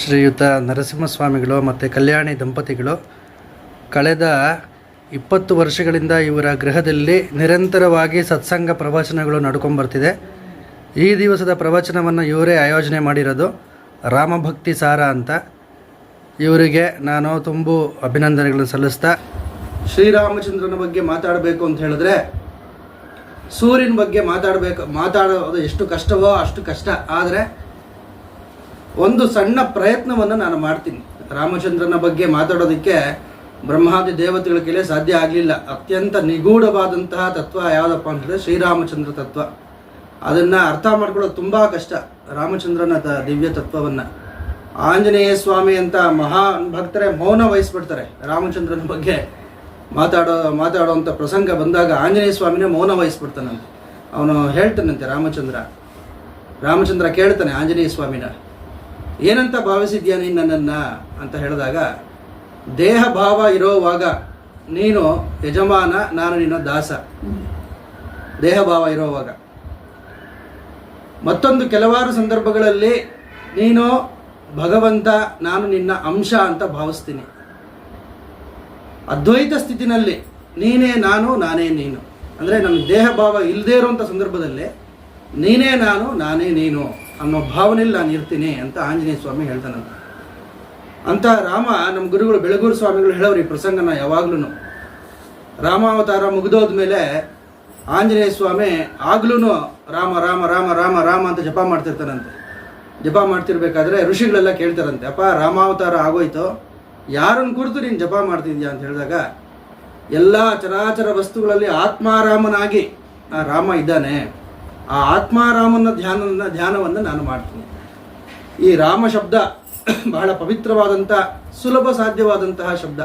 ಶ್ರೀಯುತ ನರಸಿಂಹಸ್ವಾಮಿಗಳು ಮತ್ತು ಕಲ್ಯಾಣಿ ದಂಪತಿಗಳು, ಕಳೆದ ಇಪ್ಪತ್ತು ವರ್ಷಗಳಿಂದ ಇವರ ಗೃಹದಲ್ಲಿ ನಿರಂತರವಾಗಿ ಸತ್ಸಂಗ ಪ್ರವಚನಗಳು ನಡ್ಕೊಂಬರ್ತಿದೆ. ಈ ದಿವಸದ ಪ್ರವಚನವನ್ನು ಇವರೇ ಆಯೋಜನೆ ಮಾಡಿರೋದು ರಾಮಭಕ್ತಿ ಸಾರ ಅಂತ. ಇವರಿಗೆ ನಾನು ತುಂಬು ಅಭಿನಂದನೆಗಳನ್ನು ಸಲ್ಲಿಸ್ತಾ ಶ್ರೀರಾಮಚಂದ್ರನ ಬಗ್ಗೆ ಮಾತಾಡಬೇಕು ಅಂತ ಹೇಳಿದ್ರೆ, ಸೂರ್ಯನ ಬಗ್ಗೆ ಮಾತಾಡಬೇಕು, ಮಾತಾಡೋದು ಎಷ್ಟು ಕಷ್ಟವೋ ಅಷ್ಟು ಕಷ್ಟ. ಆದರೆ ಒಂದು ಸಣ್ಣ ಪ್ರಯತ್ನವನ್ನು ನಾನು ಮಾಡ್ತೀನಿ. ರಾಮಚಂದ್ರನ ಬಗ್ಗೆ ಮಾತಾಡೋದಕ್ಕೆ ಬ್ರಹ್ಮಾದಿ ದೇವತೆಗಳ ಕೈಲೇ ಸಾಧ್ಯ ಆಗಲಿಲ್ಲ. ಅತ್ಯಂತ ನಿಗೂಢವಾದಂತಹ ತತ್ವ ಯಾವುದಪ್ಪ ಅಂತಂದರೆ ಶ್ರೀರಾಮಚಂದ್ರ ತತ್ವ. ಅದನ್ನು ಅರ್ಥ ಮಾಡ್ಕೊಳ್ಳೋದು ತುಂಬ ಕಷ್ಟ, ರಾಮಚಂದ್ರನ ದಿವ್ಯ ತತ್ವವನ್ನು. ಆಂಜನೇಯ ಸ್ವಾಮಿ ಅಂತ ಮಹಾ ಭಕ್ತರೇ ಮೌನ ವಹಿಸ್ಬಿಡ್ತಾರೆ ರಾಮಚಂದ್ರನ ಬಗ್ಗೆ. ಮಾತಾಡೋ ಮಾತಾಡೋವಂಥ ಪ್ರಸಂಗ ಬಂದಾಗ ಆಂಜನೇಯ ಸ್ವಾಮಿನೇ ಮೌನ ವಹಿಸ್ಬಿಡ್ತಾನಂತೆ. ಅವನು ಹೇಳ್ತಾನಂತೆ ರಾಮಚಂದ್ರ. ರಾಮಚಂದ್ರ ಕೇಳ್ತಾನೆ ಆಂಜನೇಯ ಸ್ವಾಮಿನ. ಏನಂತ ಭಾವಿಸಿದ್ಯಾ ನೀನು ನನ್ನನ್ನು ಅಂತ ಹೇಳಿದಾಗ, ದೇಹ ಭಾವ ಇರೋವಾಗ ನೀನು ಯಜಮಾನ, ನಾನು ನಿನ್ನ ದಾಸ. ದೇಹ ಭಾವ ಇರೋವಾಗ. ಮತ್ತೊಂದು ಕೆಲವಾರು ಸಂದರ್ಭಗಳಲ್ಲಿ ನೀನು ಭಗವಂತ, ನಾನು ನಿನ್ನ ಅಂಶ ಅಂತ ಭಾವಿಸ್ತೀನಿ. ಅದ್ವೈತ ಸ್ಥಿತಿನಲ್ಲಿ ನೀನೇ ನಾನು, ನಾನೇ ನೀನು. ಅಂದರೆ ನನ್ನ ದೇಹ ಭಾವ ಇಲ್ಲದೇ ಇರುವಂಥ ಸಂದರ್ಭದಲ್ಲಿ ನೀನೇ ನಾನು, ನಾನೇ ನೀನು ಅನ್ನೋ ಭಾವನೆಯಲ್ಲಿ ನಾನು ಇರ್ತೀನಿ ಅಂತ ಆಂಜನೇಯ ಸ್ವಾಮಿ ಹೇಳ್ತಾನಂತ. ಅಂತ ರಾಮ ನಮ್ಮ ಗುರುಗಳು ಬೆಳಗೂರು ಸ್ವಾಮಿಗಳು ಹೇಳೋರು ಈ ಪ್ರಸಂಗನ ಯಾವಾಗ್ಲೂ ರಾಮಾವತಾರ ಮುಗಿದೋದ್ಮೇಲೆ ಆಂಜನೇಯ ಸ್ವಾಮಿ ಆಗ್ಲೂ ರಾಮ ರಾಮ ರಾಮ ರಾಮ ರಾಮ ಅಂತ ಜಪ ಮಾಡ್ತಿರ್ತಾನಂತೆ. ಜಪ ಮಾಡ್ತಿರ್ಬೇಕಾದ್ರೆ ಋಷಿಗಳೆಲ್ಲ ಕೇಳ್ತಾರಂತೆ, ಅಪ್ಪ, ರಾಮಾವತಾರ ಆಗೋಯ್ತು. ಯಾರನ್ನು ಕುರಿತು ನೀನು ಜಪ ಮಾಡ್ತಿದ್ಯಾ? ಅಂತ ಹೇಳಿದಾಗ, ಎಲ್ಲ ಚರಾಚರ ವಸ್ತುಗಳಲ್ಲಿ ಆತ್ಮಾರಾಮನಾಗಿ ರಾಮ ಇದ್ದಾನೆ. ಆ ಆತ್ಮಾರಾಮನ ಧ್ಯಾನ ಧ್ಯಾನವನ್ನು ನಾನು ಮಾಡ್ತೀನಿ. ಈ ರಾಮ ಶಬ್ದ ಬಹಳ ಪವಿತ್ರವಾದಂಥ ಸುಲಭ ಸಾಧ್ಯವಾದಂತಹ ಶಬ್ದ.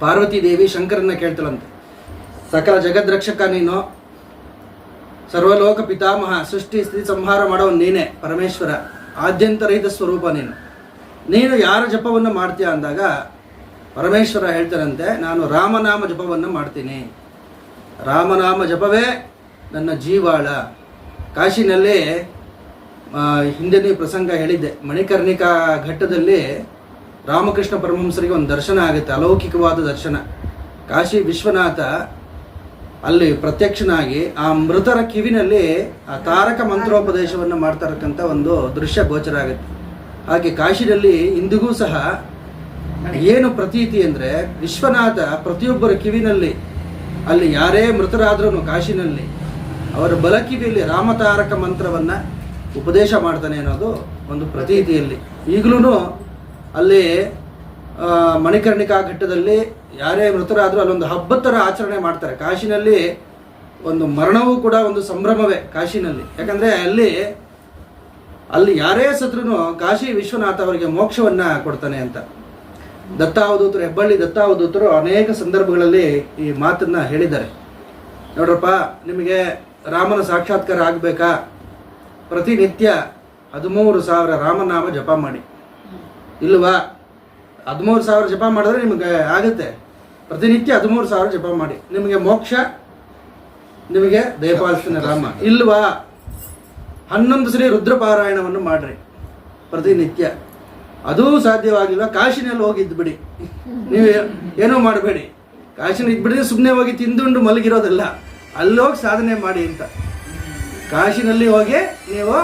ಪಾರ್ವತಿ ದೇವಿ ಶಂಕರನ್ನ ಕೇಳ್ತಾಳಂತೆ. ಸಕಲ ಜಗದ್ರಕ್ಷಕ ನೀನು, ಸರ್ವಲೋಕ ಪಿತಾಮಹ, ಸೃಷ್ಟಿ ಸ್ಥಿತಿ ಸಂಹಾರ ಮಾಡೋ ನೀನೇ, ಪರಮೇಶ್ವರ, ಆದ್ಯಂತ ರಹಿತ ಸ್ವರೂಪ ನೀನು. ನೀನು ಯಾರ ಜಪವನ್ನು ಮಾಡ್ತೀಯ ಅಂದಾಗ, ಪರಮೇಶ್ವರ ಹೇಳ್ತಾರಂತೆ ನಾನು ರಾಮನಾಮ ಜಪವನ್ನು ಮಾಡ್ತೀನಿ. ರಾಮನಾಮ ಜಪವೇ ನನ್ನ ಜೀವಾಳ. ಕಾಶಿನಲ್ಲಿ ಹಿಂದೆ ಪ್ರಸಂಗ ಹೇಳಿದ್ದೆ. ಮಣಿಕರ್ಣಿಕಾ ಘಟ್ಟದಲ್ಲಿ ರಾಮಕೃಷ್ಣ ಪರಮಹಂಸರಿಗೆ ಒಂದು ದರ್ಶನ ಆಗುತ್ತೆ, ಅಲೌಕಿಕವಾದ ದರ್ಶನ. ಕಾಶಿ ವಿಶ್ವನಾಥ ಅಲ್ಲಿ ಪ್ರತ್ಯಕ್ಷನಾಗಿ ಆ ಮೃತರ ಕಿವಿನಲ್ಲಿ ಆ ತಾರಕ ಮಂತ್ರೋಪದೇಶವನ್ನು ಮಾಡ್ತಾರಕ್ಕಂಥ ಒಂದು ದೃಶ್ಯ ಗೋಚರ ಆಗುತ್ತೆ. ಹಾಗೆ ಕಾಶಿನಲ್ಲಿ ಇಂದಿಗೂ ಸಹ ಏನು ಪ್ರತೀತಿ ಅಂದರೆ ವಿಶ್ವನಾಥ ಪ್ರತಿಯೊಬ್ಬರ ಕಿವಿನಲ್ಲಿ, ಅಲ್ಲಿ ಯಾರೇ ಮೃತರಾದ್ರೂ ಕಾಶಿನಲ್ಲಿ ಅವರ ಬಲಕಿವಿಯಲ್ಲಿ ರಾಮತಾರಕ ಮಂತ್ರವನ್ನು ಉಪದೇಶ ಮಾಡ್ತಾನೆ ಅನ್ನೋದು ಒಂದು ಪ್ರತೀತಿಯಲ್ಲಿ. ಈಗಲೂ ಅಲ್ಲಿ ಮಣಿಕರ್ಣಿಕಾ ಘಟ್ಟದಲ್ಲಿ ಯಾರೇ ಮೃತರಾದರೂ ಅಲ್ಲೊಂದು ಹಬ್ಬದ ಥರ ಆಚರಣೆ ಮಾಡ್ತಾರೆ. ಕಾಶಿನಲ್ಲಿ ಒಂದು ಮರಣವೂ ಕೂಡ ಒಂದು ಸಂಭ್ರಮವೇ ಕಾಶಿನಲ್ಲಿ. ಯಾಕಂದರೆ ಅಲ್ಲಿ ಅಲ್ಲಿ ಯಾರೇ ಸತ್ರೂ ಕಾಶಿ ವಿಶ್ವನಾಥ ಅವರಿಗೆ ಮೋಕ್ಷವನ್ನ ಕೊಡ್ತಾನೆ ಅಂತ. ದತ್ತಾವಧೂತರು, ಹೆಬ್ಬಳ್ಳಿ ದತ್ತಾವಧೂತರು ಅನೇಕ ಸಂದರ್ಭಗಳಲ್ಲಿ ಈ ಮಾತನ್ನ ಹೇಳಿದ್ದಾರೆ. ನೋಡ್ರಪ್ಪ, ನಿಮಗೆ ರಾಮನ ಸಾಕ್ಷಾತ್ಕಾರ ಆಗಬೇಕಾ? ಪ್ರತಿನಿತ್ಯ ಹದಿಮೂರು ಸಾವಿರ ರಾಮನಾಮ ಜಪ ಮಾಡಿ. ಇಲ್ವಾ? ಹದಿಮೂರು ಸಾವಿರ ಜಪ ಮಾಡಿದ್ರೆ ನಿಮಗೆ ಆಗುತ್ತೆ. ಪ್ರತಿನಿತ್ಯ ಹದಿಮೂರು ಸಾವಿರ ಜಪ ಮಾಡಿ. ನಿಮಗೆ ಮೋಕ್ಷ, ನಿಮಗೆ ದಯಪಾಲಿಸ್ತಾನೆ ರಾಮ. ಇಲ್ವಾ? ಹನ್ನೊಂದು ಸರಿ ರುದ್ರಪಾರಾಯಣವನ್ನು ಮಾಡ್ರಿ. ಪ್ರತಿನಿತ್ಯ. ಅದೂ ಸಾಧ್ಯವಾಗಿಲ್ಲ. ಕಾಶಿನಲ್ಲಿ ಹೋಗಿ ಇದ್ಬಿಡಿ ನೀವು ಏನೂ ಮಾಡಬೇಡಿ. ಕಾಶಿನ ಇದ್ಬಿಡಿದ್ರೆ ಸುಮ್ಮನೆ ಹೋಗಿ ತಿಂದುಂಡು ಮಲಗಿರೋದಲ್ಲ. ಅಲ್ಲಿ ಹೋಗಿ ಸಾಧನೆ ಮಾಡಿ ಅಂತ. ಕಾಶಿನಲ್ಲಿ ಹೋಗಿ ನೀವು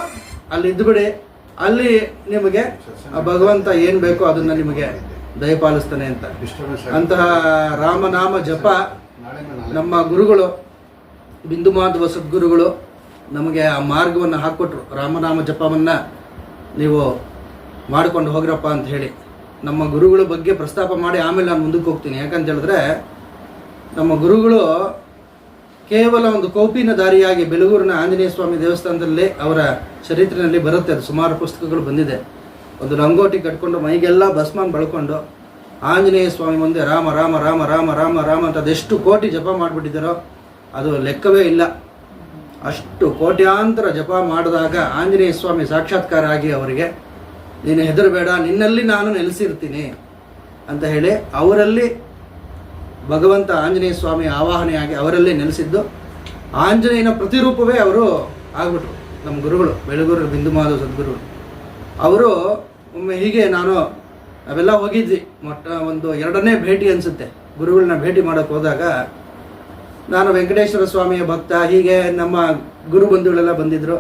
ಅಲ್ಲಿ ಇದ್ಬಿಡಿ ಅಲ್ಲಿ ನಿಮಗೆ ಆ ಭಗವಂತ ಏನು ಬೇಕೋ ಅದನ್ನ ನಿಮಗೆ ದಯಪಾಲಿಸ್ತಾನೆ ಅಂತ. ಅಂತಹ ರಾಮನಾಮ ಜಪ ನಮ್ಮ ಗುರುಗಳು ಬಿಂದು ಮಾಧವ ಸದ್ಗುರುಗಳು ನಮಗೆ ಆ ಮಾರ್ಗವನ್ನು ಹಾಕ್ಕೊಟ್ರು ರಾಮನಾಮ ಜಪವನ್ನು ನೀವು ಮಾಡಿಕೊಂಡು ಹೋಗ್ರಪ್ಪ ಅಂತ ಹೇಳಿ. ನಮ್ಮ ಗುರುಗಳ ಬಗ್ಗೆ ಪ್ರಸ್ತಾಪ ಮಾಡಿ ಆಮೇಲೆ ನಾನು ಮುಂದಕ್ಕೆ ಹೋಗ್ತೀನಿ. ಯಾಕಂತ ಹೇಳಿದ್ರೆ ನಮ್ಮ ಗುರುಗಳು ಕೇವಲ ಒಂದು ಕೌಪಿನ ದಾರಿಯಾಗಿ ಬೆಳಗೂರಿನ ಆಂಜನೇಯ ಸ್ವಾಮಿ ದೇವಸ್ಥಾನದಲ್ಲಿ ಅವರ ಚರಿತ್ರೆಯಲ್ಲಿ ಬರುತ್ತೆ. ಅದು ಸುಮಾರು ಪುಸ್ತಕಗಳು ಬಂದಿದೆ. ಒಂದು ರಂಗೋಟಿ ಕಟ್ಕೊಂಡು ಮೈಗೆಲ್ಲ ಭಸ್ಮಾನ್ ಬಳ್ಕೊಂಡು ಆಂಜನೇಯ ಸ್ವಾಮಿ ಮುಂದೆ ರಾಮ ರಾಮ ರಾಮ ರಾಮ ರಾಮ ರಾಮ ಅಂತ ಅದೆಷ್ಟು ಕೋಟಿ ಜಪ ಮಾಡಿಬಿಟ್ಟಿದ್ದಾರೋ ಅದು ಲೆಕ್ಕವೇ ಇಲ್ಲ. ಅಷ್ಟು ಕೋಟ್ಯಾಂತರ ಜಪ ಮಾಡಿದಾಗ ಆಂಜನೇಯ ಸ್ವಾಮಿ ಸಾಕ್ಷಾತ್ಕಾರ ಆಗಿ ಅವರಿಗೆ, ನೀನು ಹೆದರಬೇಡ, ನಿನ್ನಲ್ಲಿ ನಾನು ನೆಲೆಸಿರ್ತೀನಿ ಅಂತ ಹೇಳಿ ಅವರಲ್ಲಿ ಭಗವಂತ ಆಂಜನೇಯ ಸ್ವಾಮಿ ಆವಾಹನೆಯಾಗಿ ಅವರಲ್ಲೇ ನೆಲೆಸಿದ್ದು, ಆಂಜನೇಯನ ಪ್ರತಿರೂಪವೇ ಅವರು ಆಗ್ಬಿಟ್ರು. ನಮ್ಮ ಗುರುಗಳು, ಬೆಳಗುರು ಬಿಂದು ಮಾಧವ ಸದ್ಗುರುಗಳು ಅವರು ಒಮ್ಮೆ ಹೀಗೆ ನಾನು ನಾವೆಲ್ಲ ಹೋಗಿದ್ವಿ. ಮೊಟ್ಟ ಒಂದು ಎರಡನೇ ಭೇಟಿ ಅನಿಸುತ್ತೆ. ಗುರುಗಳನ್ನ ಭೇಟಿ ಮಾಡೋಕ್ಕೆ ಹೋದಾಗ ನಾನು ವೆಂಕಟೇಶ್ವರ ಸ್ವಾಮಿಯ ಭಕ್ತ, ಹೀಗೆ ನಮ್ಮ ಗುರು ಬಂಧುಗಳೆಲ್ಲ ಬಂದಿದ್ದರು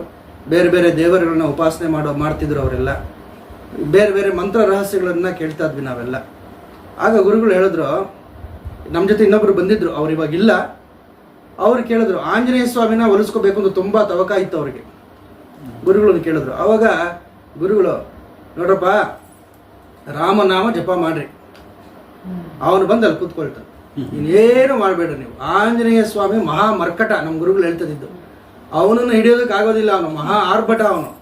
ಬೇರೆ ಬೇರೆ ದೇವರುಗಳನ್ನ ಉಪಾಸನೆ ಮಾಡೋ, ಮಾಡ್ತಿದ್ರು ಅವರೆಲ್ಲ. ಬೇರೆ ಬೇರೆ ಮಂತ್ರ ರಹಸ್ಯಗಳನ್ನು ಕೇಳ್ತಾ ಇದ್ವಿ ನಾವೆಲ್ಲ. ಆಗ ಗುರುಗಳು ಹೇಳಿದ್ರು ನಮ್ಮ ಜೊತೆ ಇನ್ನೊಬ್ರು ಬಂದಿದ್ರು, ಅವ್ರು ಇವಾಗ ಇಲ್ಲ. ಅವ್ರು ಕೇಳಿದ್ರು, ಆಂಜನೇಯ ಸ್ವಾಮಿನ ಒಲಿಸ್ಕೋಬೇಕು ಅಂತ ತುಂಬ ತವಕ ಇತ್ತು ಅವ್ರಿಗೆ. ಗುರುಗಳನ್ನು ಕೇಳಿದ್ರು. ಅವಾಗ ಗುರುಗಳು, ನೋಡ್ರಪ್ಪ, ರಾಮನಾಮ ಜಪ ಮಾಡ್ರಿ. ಅವನು ಬಂದು ಅಲ್ಲಿ ಕೂತ್ಕೊಳ್ತಾನೆ ಇನ್ನೇನು ಮಾಡಬೇಡ್ರಿ ನೀವು. ಆಂಜನೇಯ ಸ್ವಾಮಿ ಮಹಾ ಮರ್ಕಟ ನಮ್ಮ ಗುರುಗಳು ಹೇಳ್ತದಿದ್ದು ಅವನನ್ನು ಹಿಡಿಯೋದಕ್ಕೆ ಆಗೋದಿಲ್ಲ ಅವನು, ಮಹಾ ಆರ್ಭಟ ಅವನು.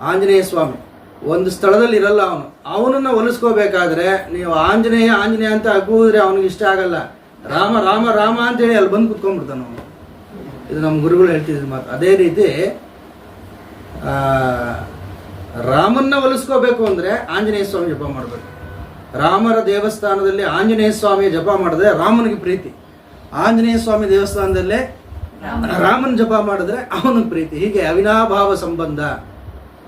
ಆಂಜನೇಯ ಸ್ವಾಮಿ. ಒಂದು ಸ್ಥಳದಲ್ಲಿ ಇರಲ್ಲ ಅವನು. ಅವನನ್ನು ಒಲಿಸ್ಕೋಬೇಕಾದ್ರೆ ನೀವು ಆಂಜನೇಯ ಆಂಜನೇಯ ಅಂತ ಅಗ್ಗುದ್ರೆ ಅವನಿಗೆ ಇಷ್ಟ ಆಗಲ್ಲ. ರಾಮ ರಾಮ ರಾಮ ಅಂತೇಳಿ ಅಲ್ಲಿ ಬಂದು ಕುತ್ಕೊಂಡ್ಬಿಡ್ತಾನೆ ಅವನು. ಇದು ನಮ್ಮ ಗುರುಗಳು ಹೇಳ್ತಿದ್ರು ಮಾತು. ಅದೇ ರೀತಿ ರಾಮನ್ನ ಒಲಿಸ್ಕೋಬೇಕು ಅಂದ್ರೆ ಆಂಜನೇಯ ಸ್ವಾಮಿ ಜಪ ಮಾಡಬೇಕು. ರಾಮರ ದೇವಸ್ಥಾನದಲ್ಲಿ ಆಂಜನೇಯ ಸ್ವಾಮಿ ಜಪ ಮಾಡಿದ್ರೆ ರಾಮನಿಗೆ ಪ್ರೀತಿ. ಆಂಜನೇಯ ಸ್ವಾಮಿ ದೇವಸ್ಥಾನದಲ್ಲೇ ರಾಮನ ಜಪ ಮಾಡಿದ್ರೆ ಅವನಿಗೆ ಪ್ರೀತಿ. ಹೀಗೆ ಅವಿನಾಭಾವ ಸಂಬಂಧ.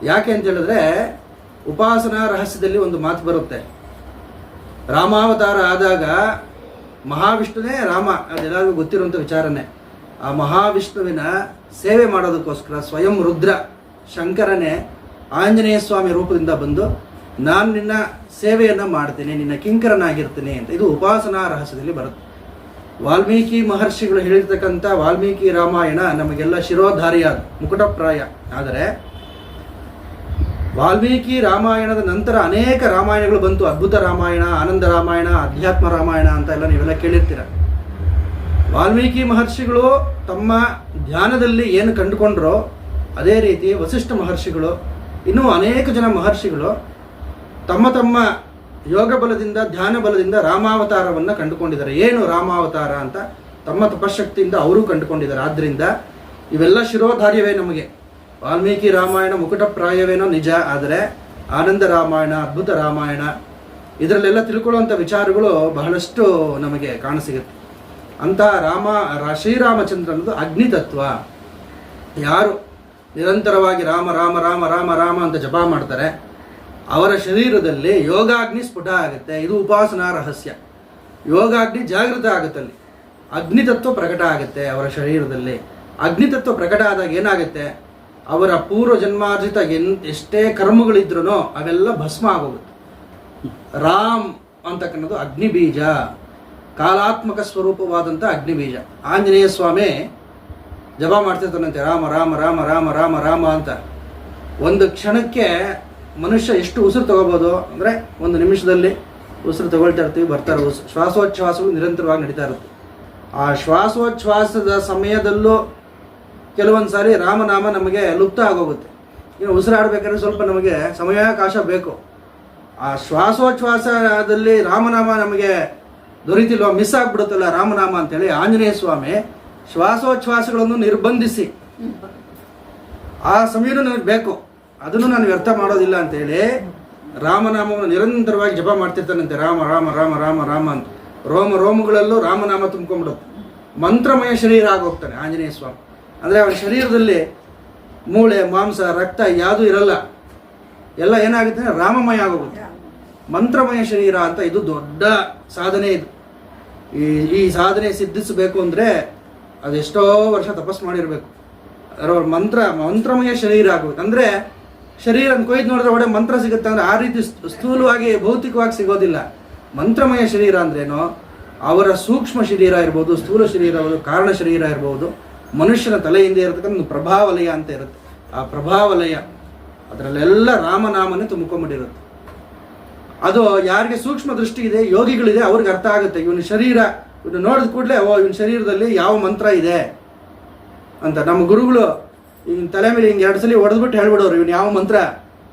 ಯಾಕೆ ಅಂತ ಹೇಳಿದ್ರೆ ಉಪಾಸನಾ ರಹಸ್ಯದಲ್ಲಿ ಒಂದು ಮಾತು ಬರುತ್ತೆ. ರಾಮಾವತಾರ ಆದಾಗ ಮಹಾವಿಷ್ಣುವೇ ರಾಮ, ಅದೆಲ್ಲರಿಗೂ ಗೊತ್ತಿರುವಂಥ ವಿಚಾರನೇ. ಆ ಮಹಾವಿಷ್ಣುವಿನ ಸೇವೆ ಮಾಡೋದಕ್ಕೋಸ್ಕರ ಸ್ವಯಂ ರುದ್ರ, ಶಂಕರನೇ ಆಂಜನೇಯ ಸ್ವಾಮಿ ರೂಪದಿಂದ ಬಂದು, ನಾನು ನಿನ್ನ ಸೇವೆಯನ್ನು ಮಾಡ್ತೀನಿ, ನಿನ್ನ ಕಿಂಕರನಾಗಿರ್ತೀನಿ ಅಂತ. ಇದು ಉಪಾಸನಾ ರಹಸ್ಯದಲ್ಲಿ ಬರುತ್ತೆ. ವಾಲ್ಮೀಕಿ ಮಹರ್ಷಿಗಳು ಹೇಳಿರ್ತಕ್ಕಂಥ ವಾಲ್ಮೀಕಿ ರಾಮಾಯಣ ನಮಗೆಲ್ಲ ಶಿರೋಧಾರಿಯಾದ, ಮುಕುಟಪ್ರಾಯ. ಆದರೆ ವಾಲ್ಮೀಕಿ ರಾಮಾಯಣದ ನಂತರ ಅನೇಕ ರಾಮಾಯಣಗಳು ಬಂತು. ಅದ್ಭುತ ರಾಮಾಯಣ, ಆನಂದ ರಾಮಾಯಣ, ಅಧ್ಯಾತ್ಮ ರಾಮಾಯಣ ಅಂತ ಎಲ್ಲ ನೀವೆಲ್ಲ ಕೇಳಿರ್ತೀರ. ವಾಲ್ಮೀಕಿ ಮಹರ್ಷಿಗಳು ತಮ್ಮ ಧ್ಯಾನದಲ್ಲಿ ಏನು ಕಂಡುಕೊಂಡ್ರೋ ಅದೇ ರೀತಿ ವಸಿಷ್ಠ ಮಹರ್ಷಿಗಳು, ಇನ್ನೂ ಅನೇಕ ಜನ ಮಹರ್ಷಿಗಳು ತಮ್ಮ ತಮ್ಮ ಯೋಗ ಬಲದಿಂದ, ಧ್ಯಾನ ಬಲದಿಂದ ರಾಮಾವತಾರವನ್ನು ಕಂಡುಕೊಂಡಿದ್ದಾರೆ. ಏನು ರಾಮಾವತಾರ ಅಂತ ತಮ್ಮ ತಪಶಕ್ತಿಯಿಂದ ಅವರು ಕಂಡುಕೊಂಡಿದ್ದಾರೆ. ಆದ್ದರಿಂದ ಇವೆಲ್ಲ ಶಿರೋಧಾರ್ಯವೇ ನಮಗೆ. ವಾಲ್ಮೀಕಿ ರಾಮಾಯಣ ಮುಕುಟಪ್ರಾಯವೇನೋ ನಿಜ, ಆದರೆ ಆನಂದ ರಾಮಾಯಣ, ಅದ್ಭುತ ರಾಮಾಯಣ, ಇದರಲ್ಲೆಲ್ಲ ತಿಳ್ಕೊಳ್ಳುವಂಥ ವಿಚಾರಗಳು ಬಹಳಷ್ಟು ನಮಗೆ ಕಾಣಸಿಗುತ್ತೆ. ಅಂತಹ ರಾಮ ಶ್ರೀರಾಮಚಂದ್ರನದು ಅಗ್ನಿತತ್ವ. ಯಾರು ನಿರಂತರವಾಗಿ ರಾಮ ರಾಮ ರಾಮ ರಾಮ ರಾಮ ಅಂತ ಜಪ ಮಾಡ್ತಾರೆ, ಅವರ ಶರೀರದಲ್ಲಿ ಯೋಗಾಗ್ನಿ ಸ್ಫುಟ ಆಗುತ್ತೆ. ಇದು ಉಪಾಸನಾ ರಹಸ್ಯ. ಯೋಗಾಗ್ನಿ ಜಾಗೃತ ಆಗುತ್ತಲ್ಲಿ ಅಗ್ನಿತತ್ವ ಪ್ರಕಟ ಆಗುತ್ತೆ ಅವರ ಶರೀರದಲ್ಲಿ. ಅಗ್ನಿತತ್ವ ಪ್ರಕಟ ಆದಾಗ ಏನಾಗುತ್ತೆ? ಅವರ ಪೂರ್ವ ಜನ್ಮಾರ್ಜಿತ ಎನ್, ಎಷ್ಟೇ ಕರ್ಮಗಳಿದ್ರೂ ಅವೆಲ್ಲ ಭಸ್ಮ ಆಗೋಗುತ್ತೆ. ರಾಮ್ ಅಂತಕ್ಕಂಥದ್ದು ಅಗ್ನಿ ಬೀಜ ಕಾಲಾತ್ಮಕ ಸ್ವರೂಪವಾದಂಥ ಅಗ್ನಿ ಬೀಜ ಆಂಜನೇಯ ಸ್ವಾಮಿ ಜಪ ಮಾಡ್ತಿರ್ತಾನಂತೆ, ರಾಮ ರಾಮ ರಾಮ ರಾಮ ರಾಮ ರಾಮ ಅಂತ. ಒಂದು ಕ್ಷಣಕ್ಕೆ ಮನುಷ್ಯ ಎಷ್ಟು ಉಸಿರು ತಗೋಬೋದು ಅಂದರೆ ಒಂದು ನಿಮಿಷದಲ್ಲಿ ಉಸಿರು ತಗೊಳ್ತಾ ಇರ್ತೀವಿ ಬರ್ತಾರೆ ಉಸಿರು ನಿರಂತರವಾಗಿ ನಡೀತಾ ಇರುತ್ತೆ. ಆ ಶ್ವಾಸೋಚ್ಛ್ವಾಸದ ಸಮಯದಲ್ಲೂ ಕೆಲವೊಂದು ಸಾರಿ ರಾಮನಾಮ ನಮಗೆ ಲುಪ್ತ ಆಗೋಗುತ್ತೆ. ಇನ್ನು ಉಸಿರಾಡಬೇಕಾದ್ರೆ ಸ್ವಲ್ಪ ನಮಗೆ ಸಮಯಾವಕಾಶ ಬೇಕು. ಆ ಶ್ವಾಸೋಚ್ಛ್ವಾಸದಲ್ಲಿ ರಾಮನಾಮ ನಮಗೆ ದೊರೀತಿಲ್ವ? ಮಿಸ್ ಆಗ್ಬಿಡುತ್ತಲ್ಲ ರಾಮನಾಮ ಅಂತೇಳಿ ಆಂಜನೇಯ ಸ್ವಾಮಿ ಶ್ವಾಸೋಚ್ಛ್ವಾಸಗಳನ್ನು ನಿರ್ಬಂಧಿಸಿ. ಆ ಸಮಯನೂ ನನಗೆ ಬೇಕು. ಅದನ್ನು ನಾನು ವ್ಯರ್ಥ ಮಾಡೋದಿಲ್ಲ ಅಂತೇಳಿ ರಾಮನಾಮವನ್ನು ನಿರಂತರವಾಗಿ ಜಪ ಮಾಡ್ತಿರ್ತಾನಂತೆ. ರಾಮ ರಾಮ ರಾಮ ರಾಮ ರಾಮ ಅಂತ. ರೋಮ, ರೋಮಗಳಲ್ಲೂ ರಾಮನಾಮ ತುಂಬ್ಕೊಂಡ್ಬಿಡುತ್ತೆ. ಮಂತ್ರಮಯ ಶರೀರ ಆಗೋಗ್ತಾನೆ ಆಂಜನೇಯ ಸ್ವಾಮಿ. ಅಂದರೆ ಅವನ ಶರೀರದಲ್ಲಿ ಮೂಳೆ, ಮಾಂಸ, ರಕ್ತ ಯಾವುದೂ ಇರಲ್ಲ. ಎಲ್ಲ ಏನಾಗುತ್ತೆ? ಅಂದ್ರೆ ರಾಮಮಯ ಆಗೋಗುತ್ತೆ. ಮಂತ್ರಮಯ ಶರೀರ ಅಂತ ಇದು ದೊಡ್ಡ ಸಾಧನೆ ಇದು. ಈ ಈ ಸಾಧನೆ ಸಿದ್ಧಿಸಬೇಕು ಅಂದರೆ ಅದೆಷ್ಟೋ ವರ್ಷ ತಪಸ್ಸು ಮಾಡಿರಬೇಕು. ಅವ್ರ ಮಂತ್ರ, ಮಂತ್ರಮಯ ಶರೀರ ಆಗುತ್ತೆ ಅಂದರೆ ಶರೀರ ಕೊಯ್ದು ನೋಡಿದ್ರೆ ಒಡೆ ಮಂತ್ರ ಸಿಗುತ್ತೆ ಅಂದರೆ ಆ ರೀತಿ ಸ್ಥ- ಸ್ಥೂಲವಾಗಿ, ಭೌತಿಕವಾಗಿ ಸಿಗೋದಿಲ್ಲ. ಮಂತ್ರಮಯ ಶರೀರ ಅಂದ್ರೇನು? ಅವರ ಸೂಕ್ಷ್ಮ ಶರೀರ ಇರ್ಬೋದು, ಸ್ಥೂಲ ಶರೀರ ಇರ್ಬೋದು, ಕಾರಣ ಶರೀರ ಇರ್ಬೋದು. ಮನುಷ್ಯನ ತಲೆಯಿಂದ ಇರತಕ್ಕಂಥ ಒಂದು ಪ್ರಭಾವಲಯ ಅಂತ ಇರುತ್ತೆ. ಆ ಪ್ರಭಾವಲಯ, ಅದರಲ್ಲೆಲ್ಲ ರಾಮನಾಮನೇ ತುಂಬಿಕೊಂಡಿರುತ್ತೆ ಅದು ಯಾರಿಗೆ ಸೂಕ್ಷ್ಮ ದೃಷ್ಟಿ ಇದೆ, ಯೋಗಿಗಳಿದೆ, ಅವ್ರಿಗೆ ಅರ್ಥ ಆಗುತ್ತೆ. ಇವನ ಶರೀರ, ಇವನು ನೋಡಿದ ಕೂಡಲೇ, ಓ, ಇವನ ಶರೀರದಲ್ಲಿ ಯಾವ ಮಂತ್ರ ಇದೆ ಅಂತ. ನಮ್ಮ ಗುರುಗಳು ಇವನ ತಲೆ ಮೇಲೆ ಹಿಂಗೆ ಎರಡು ಸಲ ಹೊಡೆದ್ಬಿಟ್ಟು ಹೇಳ್ಬಿಡೋರು, ಇವನು ಯಾವ ಮಂತ್ರ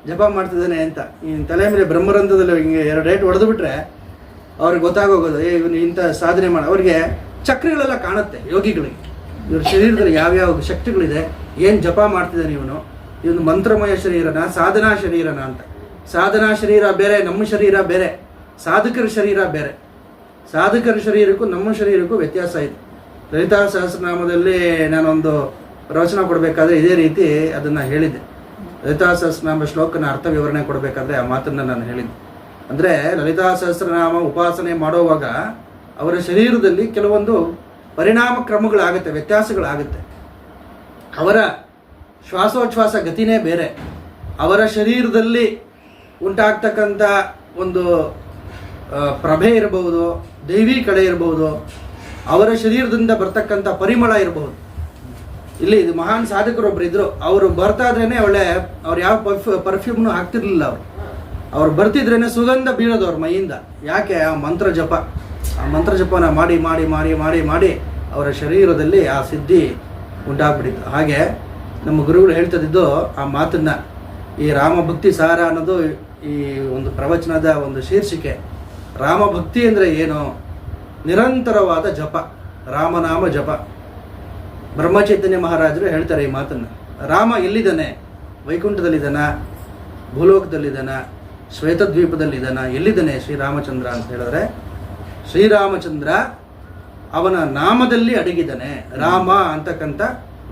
ಜಪ ಮಾಡ್ತಿದ್ದಾನೆ ಅಂತ. ಇವನ ತಲೆ ಮೇಲೆ ಬ್ರಹ್ಮರಂಧದಲ್ಲಿ ಹಿಂಗೆ ಎರಡು ರೇಟ್ ಹೊಡೆದ್ಬಿಟ್ರೆ ಅವ್ರಿಗೆ ಗೊತ್ತಾಗೋಗೋದು, ಏ, ಇವನು ಇಂಥ ಸಾಧನೆ ಮಾಡಿ ಅವ್ರಿಗೆ ಚಕ್ರಗಳೆಲ್ಲ ಕಾಣುತ್ತೆ ಯೋಗಿಗಳಿಗೆ. ಇವ್ರ ಶರೀರದಲ್ಲಿ ಯಾವ್ಯಾವ ಶಕ್ತಿಗಳಿದೆ, ಏನು ಜಪ ಮಾಡ್ತಿದ್ದಾನೆ ಇವನು? ಇವನು ಮಂತ್ರಮಯ ಶರೀರನ, ಸಾಧನಾ ಶರೀರನ ಅಂತ. ಸಾಧನಾ ಶರೀರ ಬೇರೆ, ನಮ್ಮ ಶರೀರ ಬೇರೆ. ಸಾಧಕರ ಶರೀರ ಬೇರೆ. ಸಾಧಕರ ಶರೀರಕ್ಕೂ ನಮ್ಮ ಶರೀರಕ್ಕೂ ವ್ಯತ್ಯಾಸ ಇದೆ. ಲಲಿತಾ ಸಹಸ್ರನಾಮದಲ್ಲಿ ನಾನೊಂದು ಪ್ರವಚನ ಕೊಡಬೇಕಾದ್ರೆ ಇದೇ ರೀತಿ ಅದನ್ನು ಹೇಳಿದ್ದೆ. ಲಲಿತಾ ಸಹಸ್ರನಾಮ ಶ್ಲೋಕನ ಅರ್ಥ ವಿವರಣೆ ಕೊಡಬೇಕಾದ್ರೆ ಆ ಮಾತನ್ನು ನಾನು ಹೇಳಿದ್ದೆ. ಅಂದರೆ ಲಲಿತಾ ಸಹಸ್ರನಾಮ ಉಪಾಸನೆ ಮಾಡುವಾಗ ಅವರ ಶರೀರದಲ್ಲಿ ಕೆಲವೊಂದು ಪರಿಣಾಮ ಕ್ರಮಗಳಾಗುತ್ತೆ ವ್ಯತ್ಯಾಸಗಳಾಗುತ್ತೆ. ಅವರ ಶ್ವಾಸೋಚ್ಛ್ವಾಸ ಗತಿನೇ ಬೇರೆ. ಅವರ ಶರೀರದಲ್ಲಿ ಉಂಟಾಗ್ತಕ್ಕಂಥ ಒಂದು ಪ್ರಭೆ ಇರಬಹುದು, ದೈವಿ ಕಡೆ ಇರಬಹುದು, ಅವರ ಶರೀರದಿಂದ ಬರ್ತಕ್ಕಂಥ ಪರಿಮಳ ಇರಬಹುದು. ಇಲ್ಲಿ ಇದು ಮಹಾನ್ ಸಾಧಕರೊಬ್ರು ಇದ್ರು, ಅವರು ಬರ್ತಾ ಇದ್ರೇನೆ ಒಳ್ಳೆ, ಅವ್ರು ಯಾವ ಪರ್ಫ್ಯೂ ಪರ್ಫ್ಯೂಮ್ನು ಹಾಕ್ತಿರ್ಲಿಲ್ಲ ಅವರು. ಅವ್ರು ಬರ್ತಿದ್ರೇನೆ ಸುಗಂಧ ಬೀಳೋದು ಅವ್ರ ಮೈಯಿಂದ. ಯಾಕೆ? ಆ ಮಂತ್ರ ಜಪ. ಆ ಮಂತ್ರ ಜಪನ ಮಾಡಿ ಮಾಡಿ ಮಾಡಿ ಮಾಡಿ ಮಾಡಿ ಅವರ ಶರೀರದಲ್ಲಿ ಆ ಸಿದ್ಧಿ ಉಂಟಾಗ್ಬಿಟ್ಟಿತ್ತು. ಹಾಗೆ ನಮ್ಮ ಗುರುಗಳು ಹೇಳ್ತದಿದ್ದು ಆ ಮಾತನ್ನ, ಈ ರಾಮಭಕ್ತಿ ಸಾರ ಅನ್ನೋದು ಈ ಒಂದು ಪ್ರವಚನದ ಒಂದು ಶೀರ್ಷಿಕೆ. ರಾಮಭಕ್ತಿ ಅಂದರೆ ಏನು? ನಿರಂತರವಾದ ಜಪ, ರಾಮನಾಮ ಜಪ. ಬ್ರಹ್ಮಚೈತನ್ಯ ಮಹಾರಾಜರು ಹೇಳ್ತಾರೆ ಈ ಮಾತನ್ನು. ರಾಮ ಎಲ್ಲಿದ್ದಾನೆ? ವೈಕುಂಠದಲ್ಲಿದ್ದಾನ? ಭೂಲೋಕದಲ್ಲಿದ್ದಾನ? ಶ್ವೇತದ್ವೀಪದಲ್ಲಿದ್ದಾನ? ಎಲ್ಲಿದ್ದಾನೆ ಶ್ರೀರಾಮಚಂದ್ರ ಅಂತ ಹೇಳಿದ್ರೆ ಶ್ರೀರಾಮಚಂದ್ರ ಅವನ ನಾಮದಲ್ಲಿ ಅಡಗಿದನೆ ರಾಮ ಅಂತಕ್ಕಂಥ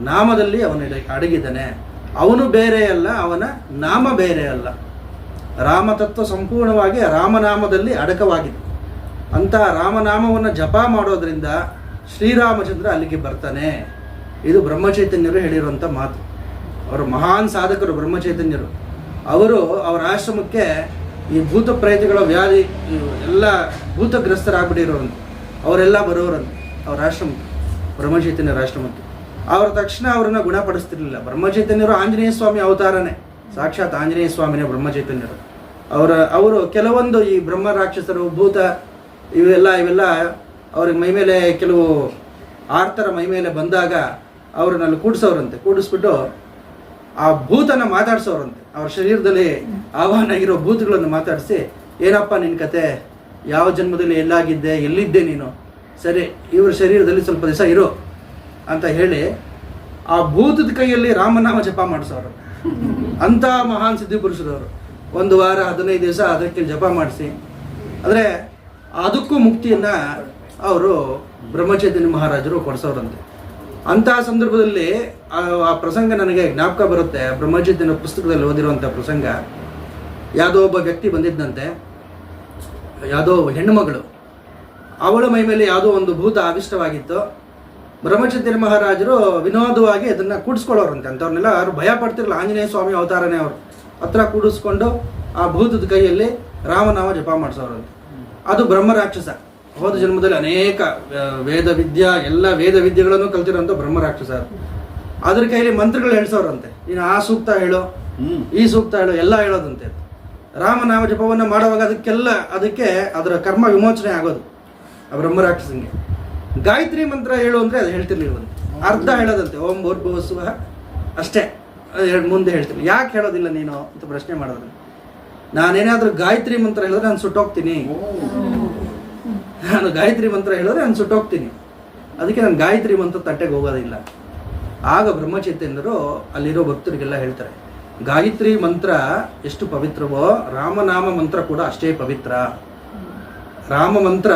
ನಾಮದಲ್ಲಿ ಅವನ ಅಡಗಿದನೆ ಅವನು ಬೇರೆ ಅಲ್ಲ, ಅವನ ನಾಮ ಬೇರೆ ಅಲ್ಲ. ರಾಮತತ್ವ ಸಂಪೂರ್ಣವಾಗಿ ರಾಮನಾಮದಲ್ಲಿ ಅಡಕವಾಗಿದೆ. ಅಂತ ರಾಮನಾಮವನ್ನು ಜಪ ಮಾಡೋದ್ರಿಂದ ಶ್ರೀರಾಮಚಂದ್ರ ಅಲ್ಲಿಗೆ ಬರ್ತಾನೆ. ಇದು ಬ್ರಹ್ಮಚೈತನ್ಯರು ಹೇಳಿರುವಂಥ ಮಾತು. ಅವರು ಮಹಾನ್ ಸಾಧಕರು ಬ್ರಹ್ಮಚೈತನ್ಯರು. ಅವರು ಅವರ ಆಶ್ರಮಕ್ಕೆ ಈ ಭೂತ ಪ್ರಯತ್ನಗಳ ವ್ಯಾಧಿ ಎಲ್ಲ ಭೂತಗ್ರಸ್ತರಾಗ್ಬಿಟ್ಟಿರೋರು ಅವರೆಲ್ಲ ಬರೋರಂತೆ. ಅವ್ರ ಆಶ್ರಮ ಬ್ರಹ್ಮಚೈತನ್ಯ ಆಶ್ರಮಕ್ಕೆ. ಅವ್ರ ತಕ್ಷಣ ಅವರನ್ನ ಗುಣಪಡಿಸ್ತಿರ್ಲಿಲ್ಲ. ಬ್ರಹ್ಮಚೈತನ್ಯರು ಆಂಜನೇಯ ಸ್ವಾಮಿ ಅವತಾರನೇ. ಸಾಕ್ಷಾತ್ ಆಂಜನೇಯ ಸ್ವಾಮಿನೇ ಬ್ರಹ್ಮಚೈತನ್ಯರು. ಅವರ, ಅವರು ಕೆಲವೊಂದು ಈ ಬ್ರಹ್ಮ ರಾಕ್ಷಸರು, ಭೂತ, ಇವೆಲ್ಲ ಇವೆಲ್ಲ ಅವ್ರಿಗೆ ಮೈ ಮೇಲೆ ಕೆಲವು ಆರ್ತರ ಮೈ ಮೇಲೆ ಬಂದಾಗ ಅವ್ರನ್ನಲ್ಲಿ ಕೂಡಿಸೋರಂತೆ. ಕೂಡಿಸ್ಬಿಟ್ಟು ಆ ಭೂತನ ಮಾತಾಡ್ಸೋರಂತೆ. ಅವ್ರ ಶರೀರದಲ್ಲಿ ಆಹ್ವಾನ ಆಗಿರೋ ಭೂತಗಳನ್ನು ಮಾತಾಡಿಸಿ, ಏನಪ್ಪ ನಿನ್ನ ಕತೆ? ಯಾವ ಜನ್ಮದಲ್ಲಿ ಎಲ್ಲಾಗಿದ್ದೆ? ಎಲ್ಲಿದ್ದೆ ನೀನು? ಸರಿ, ಇವ್ರ ಶರೀರದಲ್ಲಿ ಸ್ವಲ್ಪ ದಿವಸ ಇರು, ಅಂತ ಹೇಳಿ ಆ ಭೂತದ ಕೈಯಲ್ಲಿ ರಾಮನಾಮ ಜಪ ಮಾಡಿಸೋರು. ಅಂತ ಮಹಾನ್ ಸಿದ್ಧಿ ಪುರುಷರವರು. ಒಂದು ವಾರ, ಹದಿನೈದು ದಿವಸ ಅದಕ್ಕೆ ಜಪ ಮಾಡಿಸಿ. ಆದರೆ ಅದಕ್ಕೂ ಮುಕ್ತಿಯನ್ನು ಅವರು ಬ್ರಹ್ಮಚೈತನ್ಯ ಮಹಾರಾಜರು ಕೊಡಿಸೋರಂತೆ. ಅಂತಹ ಸಂದರ್ಭದಲ್ಲಿ ಆ ಪ್ರಸಂಗ ನನಗೆ ಜ್ಞಾಪಕ ಬರುತ್ತೆ. ಬ್ರಹ್ಮಜಿದ್ದಿನ ಪುಸ್ತಕದಲ್ಲಿ ಓದಿರುವಂಥ ಪ್ರಸಂಗ. ಯಾವುದೋ ಒಬ್ಬ ವ್ಯಕ್ತಿ ಬಂದಿದ್ದಂತೆ. ಯಾವುದೋ ಹೆಣ್ಣುಮಗಳು ಅವಳ ಮೈ ಮೇಲೆ ಯಾವುದೋ ಒಂದು ಭೂತ ಆವಿಷ್ಟವಾಗಿತ್ತು. ಬ್ರಹ್ಮಚಿದ್ದಿನ ಮಹಾರಾಜರು ವಿನೋದವಾಗಿ ಅದನ್ನು ಕೂಡಿಸ್ಕೊಳ್ಳೋರಂತೆ ಅಂಥವ್ರನ್ನೆಲ್ಲ ಅವರು ಭಯ ಪಡ್ತಿರಲ್ಲ ಆಂಜನೇಯ ಸ್ವಾಮಿ ಅವತಾರನೇ ಅವರು. ಹತ್ರ ಕೂಡಿಸ್ಕೊಂಡು ಆ ಭೂತದ ಕೈಯಲ್ಲಿ ರಾಮನಾಮ ಜಪ ಮಾಡಿಸೋರಂತೆ ಅದು ಬ್ರಹ್ಮ ರಾಕ್ಷಸ. ಹೋದ ಜನ್ಮದಲ್ಲಿ ಅನೇಕ ವೇದ ವಿದ್ಯಾ ಎಲ್ಲ ವೇದ ವಿದ್ಯೆಗಳನ್ನು ಕಲ್ತಿರೋಂಥ ಬ್ರಹ್ಮ ರಾಕ್ಷಸ ಅದ್ರ ಕೈಯಲ್ಲಿ ಮಂತ್ರಗಳು ಹೇಳ್ಸೋರಂತೆ ಇನ್ನು ಆ ಸೂಕ್ತ ಹೇಳೋ ಈ ಸೂಕ್ತ ಹೇಳೋ ಎಲ್ಲ ಹೇಳೋದಂತೆ. ರಾಮನಾಮ ಜಪವನ್ನು ಮಾಡುವಾಗ ಅದಕ್ಕೆಲ್ಲ ಅದಕ್ಕೆ ಅದರ ಕರ್ಮ ವಿಮೋಚನೆ ಆಗೋದು ಆ ಬ್ರಹ್ಮ ರಾಕ್ಷಸಂಗೆ ಗಾಯತ್ರಿ ಮಂತ್ರ ಹೇಳು ಅಂದರೆ ಅದು ಹೇಳ್ತಿರ್ಲಿಲ್ವಂತೆ. ಅರ್ಧ ಹೇಳೋದಂತೆ. ಓಂ ಭೂರ್ಭುವಸ್ವ ಅಷ್ಟೇ. ಎರಡು ಮುಂದೆ ಹೇಳ್ತೀನಿ. ಯಾಕೆ ಹೇಳೋದಿಲ್ಲ ನೀನು ಅಂತ ಪ್ರಶ್ನೆ ಮಾಡೋದು ನಾನೇನಾದರೂ ಗಾಯತ್ರಿ ಮಂತ್ರ ಹೇಳಿದ್ರೆ ನಾನು ಸುಟ್ಟೋಗ್ತೀನಿ. ನಾನು ಗಾಯತ್ರಿ ಮಂತ್ರ ಹೇಳಿದ್ರೆ ನಾನು ಸುಟ್ಟೋಗ್ತೀನಿ. ಅದಕ್ಕೆ ನಾನು ಗಾಯತ್ರಿ ಮಂತ್ರ ತಟ್ಟೆಗೆ ಹೋಗೋದಿಲ್ಲ. ಆಗ ಬ್ರಹ್ಮಚೈತನ್ಯರು ಅಲ್ಲಿರೋ ಭಕ್ತರಿಗೆಲ್ಲ ಹೇಳ್ತಾರೆ ಗಾಯತ್ರಿ ಮಂತ್ರ ಎಷ್ಟು ಪವಿತ್ರವೋ ರಾಮನಾಮ ಮಂತ್ರ ಕೂಡ ಅಷ್ಟೇ ಪವಿತ್ರ. ರಾಮ ಮಂತ್ರ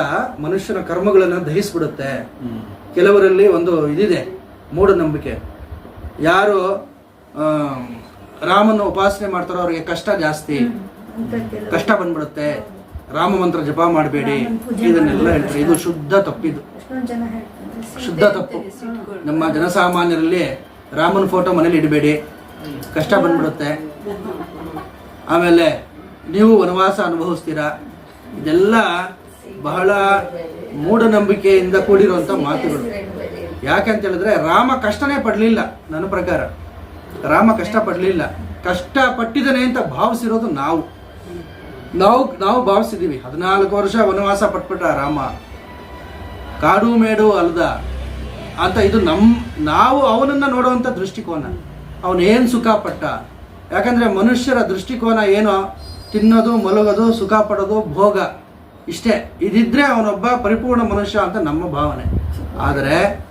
ಮನುಷ್ಯನ ಕರ್ಮಗಳನ್ನು ದಹಿಸ್ಬಿಡುತ್ತೆ. ಕೆಲವರಲ್ಲಿ ಒಂದು ಇದಿದೆ ಮೂಢನಂಬಿಕೆ. ಯಾರು ರಾಮನ ಉಪಾಸನೆ ಮಾಡ್ತಾರೋ ಅವ್ರಿಗೆ ಕಷ್ಟ ಜಾಸ್ತಿ ಕಷ್ಟ ಬಂದ್ಬಿಡುತ್ತೆ. ರಾಮ ಮಂತ್ರ ಜಪ ಮಾಡಬೇಡಿ. ಇದನ್ನೆಲ್ಲ ಹೇಳ್ತಾರೆ. ಇದು ಶುದ್ಧ ತಪ್ಪಿದು ಎಷ್ಟೊಂದು ಜನ ಹೇಳ್ತಾರೆ. ಶುದ್ಧ ತಪ್ಪು. ನಮ್ಮ ಜನಸಾಮಾನ್ಯರಲ್ಲಿ ರಾಮನ ಫೋಟೋ ಮನೇಲಿ ಇಡಬೇಡಿ. ಕಷ್ಟ ಬಂದ್ಬಿಡುತ್ತೆ. ಆಮೇಲೆ ನೀವು ವನವಾಸ ಅನುಭವಿಸ್ತೀರಾ? ಇದೆಲ್ಲ ಬಹಳ ಮೂಢನಂಬಿಕೆಯಿಂದ ಕೂಡಿರುವಂಥ ಮಾತುಗಳು. ಯಾಕಂತ ಹೇಳಿದ್ರೆ ರಾಮ ಕಷ್ಟನೇ ಪಡಲಿಲ್ಲ ನನ್ನ ಪ್ರಕಾರ. ರಾಮ ಕಷ್ಟ ಪಡಲಿಲ್ಲ. ಕಷ್ಟ ಅಂತ ಭಾವಿಸಿರೋದು ನಾವು. ನಾವು ನಾವು ಭಾವಿಸಿದ್ದೀವಿ ಹದಿನಾಲ್ಕು ವರ್ಷ ವನವಾಸ ಪಟ್ಬಿಟ್ಟ ರಾಮ. ಕಾಡು ಮೇಡು ಅಲ್ದ. ಅಂತ ಇದು ನಮ್ಮ ನಾವು ಅವನನ್ನು ನೋಡುವಂಥ ದೃಷ್ಟಿಕೋನ. ಅವನು ಏನು ಸುಖ ಪಟ್ಟ ಯಾಕಂದರೆ ಮನುಷ್ಯರ ದೃಷ್ಟಿಕೋನ ಏನೋ? ತಿನ್ನೋದು, ಮಲಗೋದು, ಸುಖ ಪಡೋದು, ಭೋಗ. ಇಷ್ಟೇ. ಇದಿದ್ದರೆ ಅವನೊಬ್ಬ ಪರಿಪೂರ್ಣ ಮನುಷ್ಯ ಅಂತ ನಮ್ಮ ಭಾವನೆ. ಆದರೆ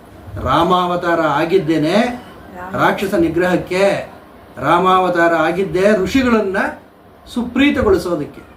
ರಾಮಾವತಾರ ಆಗಿದ್ದೇನೆ ರಾಕ್ಷಸ ನಿಗ್ರಹಕ್ಕೆ. ರಾಮಾವತಾರ ಆಗಿದ್ದೇ ಋಷಿಗಳನ್ನು ಸುಪ್ರೀತಗೊಳಿಸೋದಕ್ಕೆ.